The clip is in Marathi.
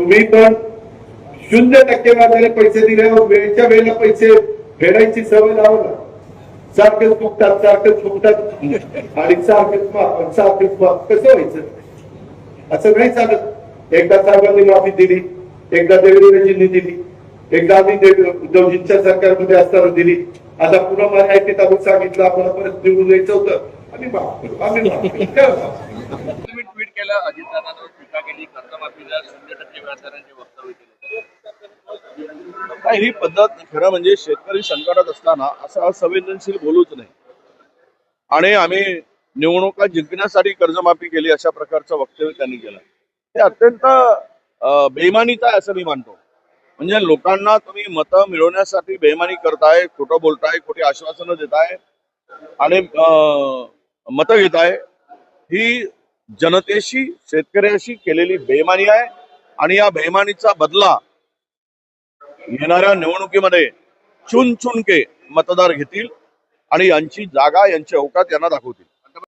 तुम्ही पण शून्य टक्केवारीने पैसे दिल्यावर वेळच्या वेळेला पैसे फेडायची सवय लावला सारखेच फुकतात सारखेच फुकतात आणि सारखेच माफ सारखेच माफ. कसं व्हायचं? असं नाही चालत. एकदा साहेबांनी माफी दिली एकदा देवेंद्रजींनी दिली एकदा आम्ही देव- उद्धवजींच्या सरकारमध्ये असताना दिली. आता पुन्हा मला ऐकत आपण सांगितलं आम्हाला परत निवडून यायचं होतं. आम्ही माफ करू आम्ही माफ करू. वेळेला अजितदादांवर टीका केली कर्जमाफीला शून्य टक्के व्याजदरांचे वक्तव्य केले. ही पद्धत खरं म्हणजे शेतकरी संकटात असताना असं असंवेदनशील बोलूच नाही. आणि आम्ही निवडणुका जिंकण्यासाठी कर्जमाफी केली अशा प्रकारचं वक्तव्य त्यांनी केलं. हे अत्यंत बेमानीत आहे असं मी मानतो. म्हणजे लोकांना तुम्ही मतं मिळवण्यासाठी बेईमानी करताय खोटं बोलताय खोटी आश्वासनं देताय आणि मतं घेताय ही जनतेशी शेतकऱ्याशी केलेली बेईमानी आहे आणि या बेईमानीचा बदला येणाऱ्या निवडणुकीमध्ये चुन चुनके मतदार घेतील आणि यांची जागा यांची अवकात यांना दाखवतील.